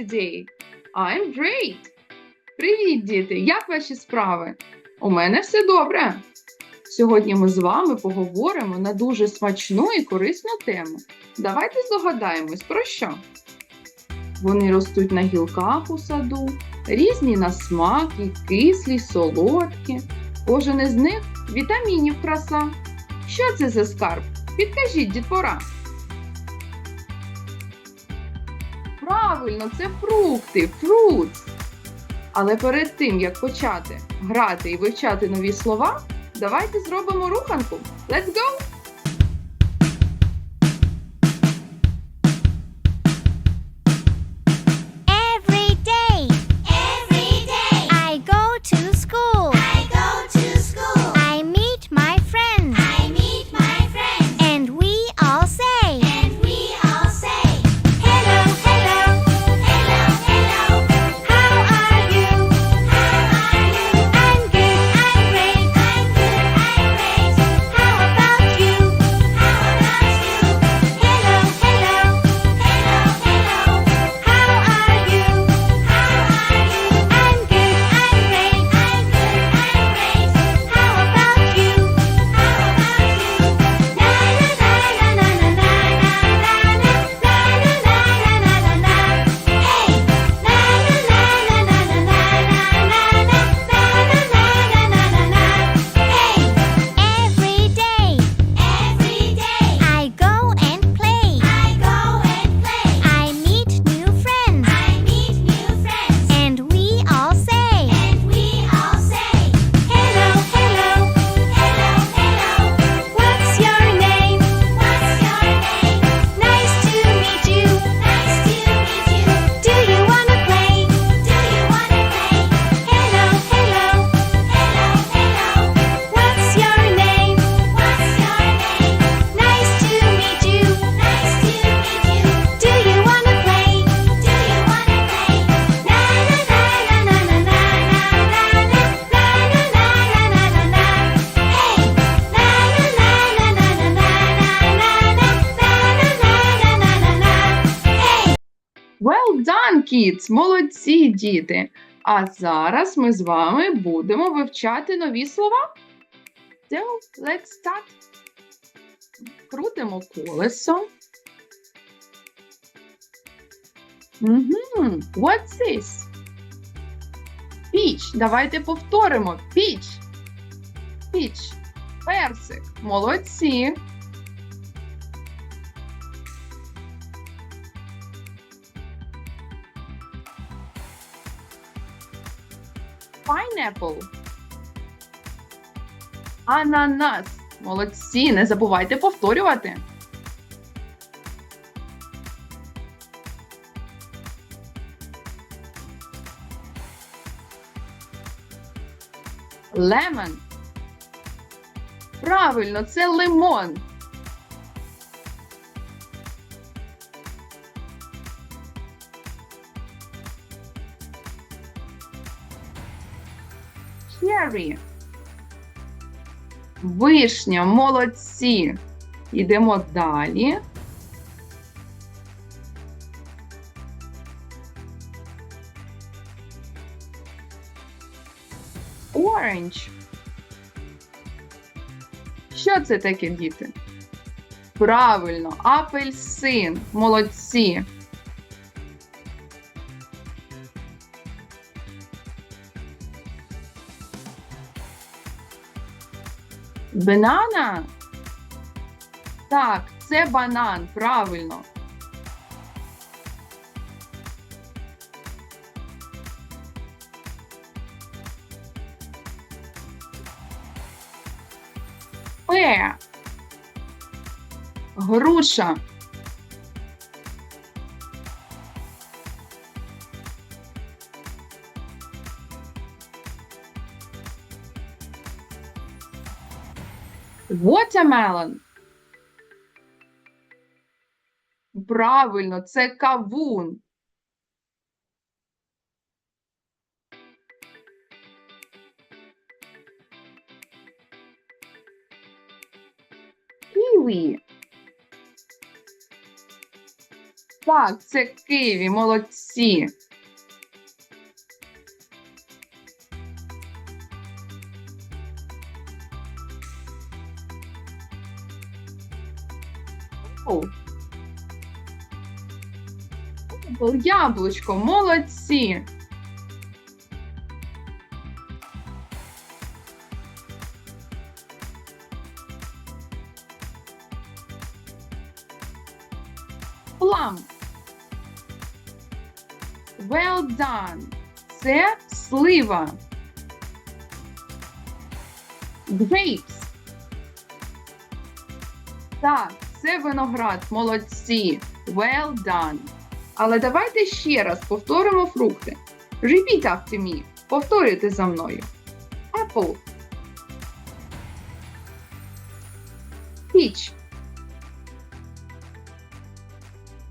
today? I'm great. Привіт, діти! Як ваші справи? У мене все добре. Сьогодні ми з вами поговоримо на дуже смачну і корисну тему. Давайте здогадаємось, про що? Вони ростуть на гілках у саду, різні на смак, і кислі, солодкі. Кожен із них вітамінів краса. Що це за скарб? Підкажіть, дітвора. Правильно, це фрукти, фрукт. Але перед тим, як почати грати і вивчати нові слова, давайте зробимо руханку. Let's go! Kids! Молодці, діти! А зараз ми з вами будемо вивчати нові слова. So, let's start. Крутимо колесо. Угу. What's this? Піч. Давайте повторимо. Піч. Піч. Персик. Молодці. Pineapple. Ананас. Молодці, не забувайте повторювати. Lemon. Правильно, це лимон. Cherry. Вишня, молодці. Йдемо далі. Orange. Що це таке, діти? Правильно, апельсин. Молодці. Банана? Так, це банан, правильно. Pear. Груша. Watermelon. Правильно, це кавун. Ківі. Так, це киві, молодці. Яблучко, молодці. Plum. Well done. Це слива. Grapes. Так, це виноград. Молодці. Well done. Але давайте ще раз повторимо фрукти. Repeat after me. Повторюйте за мною. Apple. Peach.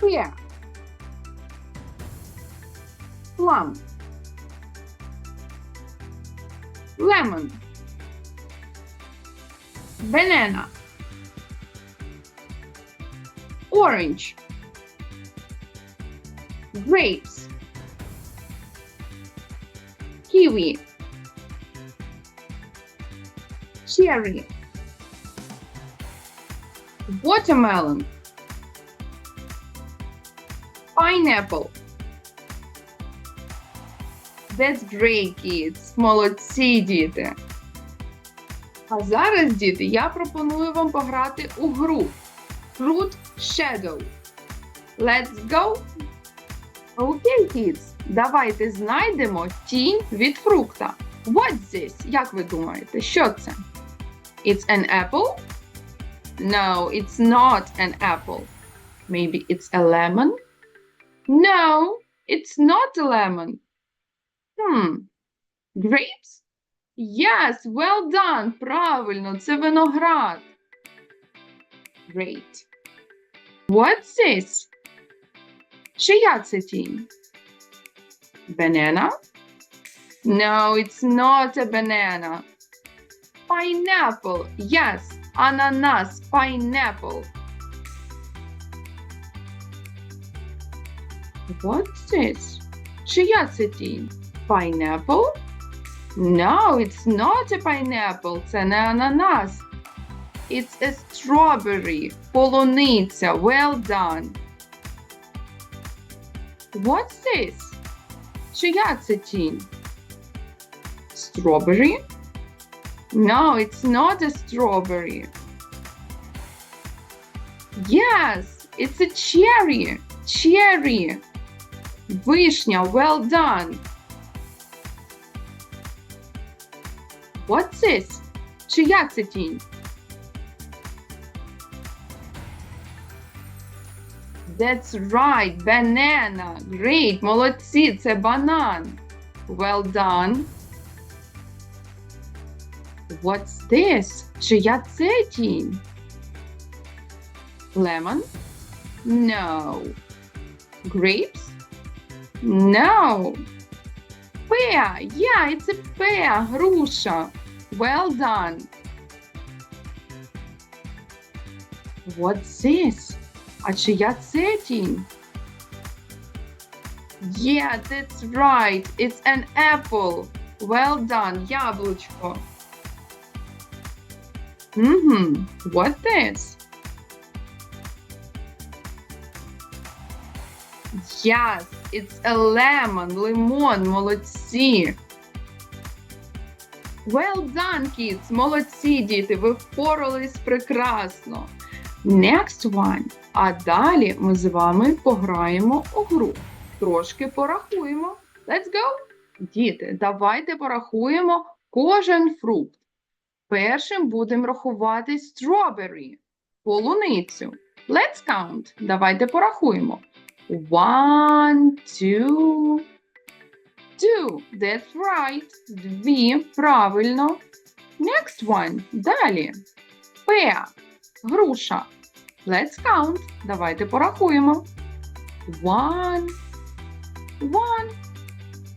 Pear. Plum. Lemon. Banana. Orange. Grapes. Kiwi. Cherry. Watermelon. Pineapple. That's great, kids. Молодці, діти. А зараз, діти, я пропоную вам пограти у гру Fruit Shadow. Let's go! Окей, kids, давайте знайдемо тінь від фрукта. What's this? Як ви думаєте, що це? It's an apple? No, it's not an apple. Maybe it's a lemon? No, it's not a lemon. Hmm. Grapes? Yes, well done. Правильно, це виноград. Great. What's this? Чия це тінь? Banana? No, it's not a banana. Pineapple. Yes, ananas, pineapple. What's this? Чия це тінь? Pineapple? No, it's not a pineapple. Це не ананас. It's a strawberry. Полуниця. Well done. What's this? Чия це тінь? Strawberry? No, it's not a strawberry. Yes, it's a cherry. Cherry. Вишня. Well done. What's this? Чия це тінь? That's right, banana. Great, молодці, це банан. Well done. What's this? Чия це тінь? Lemon? No. Grapes? No. Pear. Yeah, it's a pear. Груша. Well done. What's this? А чия це тінь? Yeah, that's right. It's an apple. Well done. Яблучко. Mm-hmm. What this? Yes, it's a lemon. Лимон. Молодці. Well done, kids. Молодці, діти. Ви впорались прекрасно. Next one. А далі ми з вами пограємо у гру. Трошки порахуємо. Let's go! Діти, давайте порахуємо кожен фрукт. Першим будемо рахувати strawberry, полуницю. Let's count. Давайте порахуємо. One, two, two. That's right. Дві. Правильно. Next one. Далі. Pear. Груша. Let's count. Давайте порахуємо. One. One.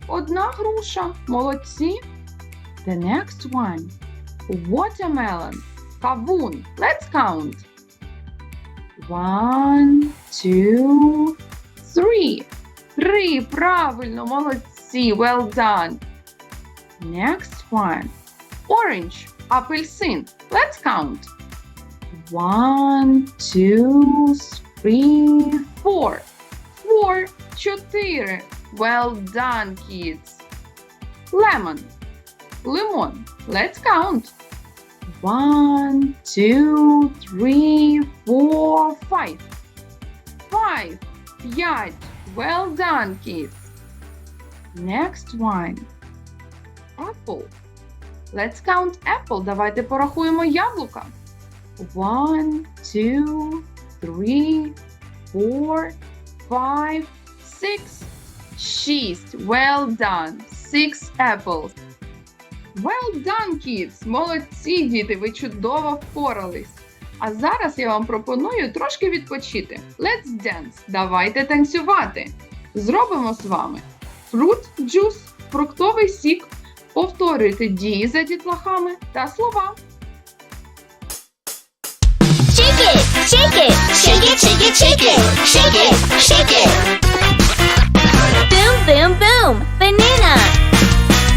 Одна груша. Молодці. The next one. Watermelon. Кавун. Let's count. One, two, Three. Три. Правильно, молодці. Well done. Next one. Orange. Апельсин. Let's count. One, two, three, four. Four. Чотири. Well done, kids. Lemon. Лимон. Let's count. One, two, three, four, five. Five. П'ять. Well done, kids. Next one. Apple. Let's count apple. Давайте порахуємо яблука. One, two, three, four, five, six. Шість. Well done. Six apples. Well done, kids! Молодці, діти, ви чудово впорались. А зараз я вам пропоную трошки відпочити. Let's dance! Давайте танцювати. Зробимо з вами fruit juice, фруктовий сік. Повторюйте дії за дітлахами та слова. Shake it, shake it, shake it, shake it, shake it, shake it. Boom, boom, boom, banana.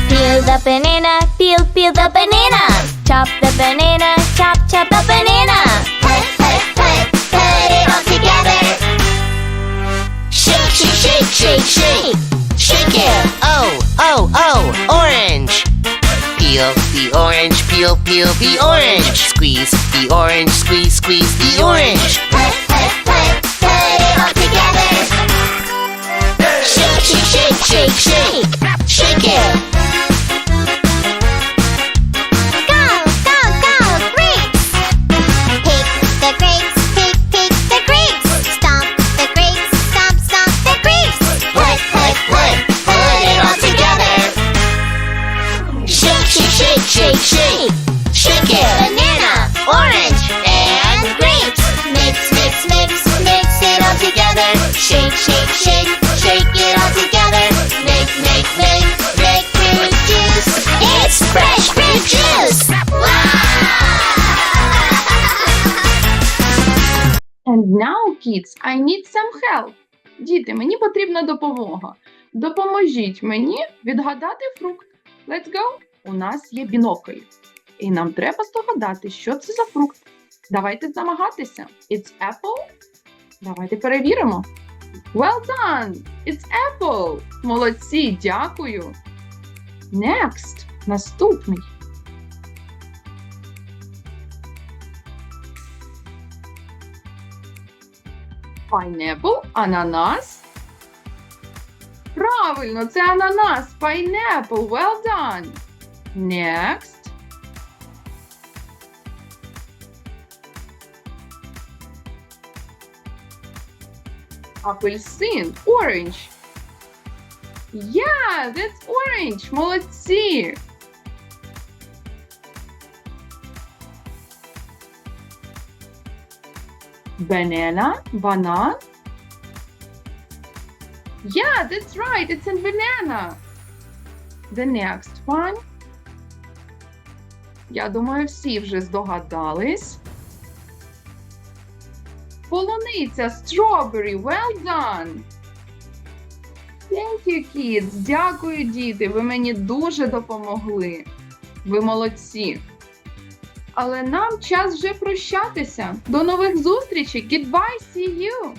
Peel the banana, peel, peel the banana. Chop the banana, chop, chop the banana. Peel, peel the orange. Squeeze the orange, squeeze, squeeze the orange. Kids, I need some help. Діти, мені потрібна допомога. Допоможіть мені відгадати фрукт. Let's go! У нас є бінокль. І нам треба здогадати, що це за фрукт. Давайте намагатися. It's apple. Давайте перевіримо. Well done! It's apple! Молодці, дякую. Next. Наступний. Pineapple, ананас. Правильно, це ананас. Pineapple. Well done. Next. Апельсин. Orange. Yeah, that's orange. Молодці. Banana, банан. Yeah, that's right. It's a banana. The next one. Я думаю, всі вже здогадались. Полуниця, strawberry. Well done. Thank you, kids. Дякую, діти. Ви мені дуже допомогли. Ви молодці. Але нам час вже прощатися. До нових зустрічей. Goodbye, see you!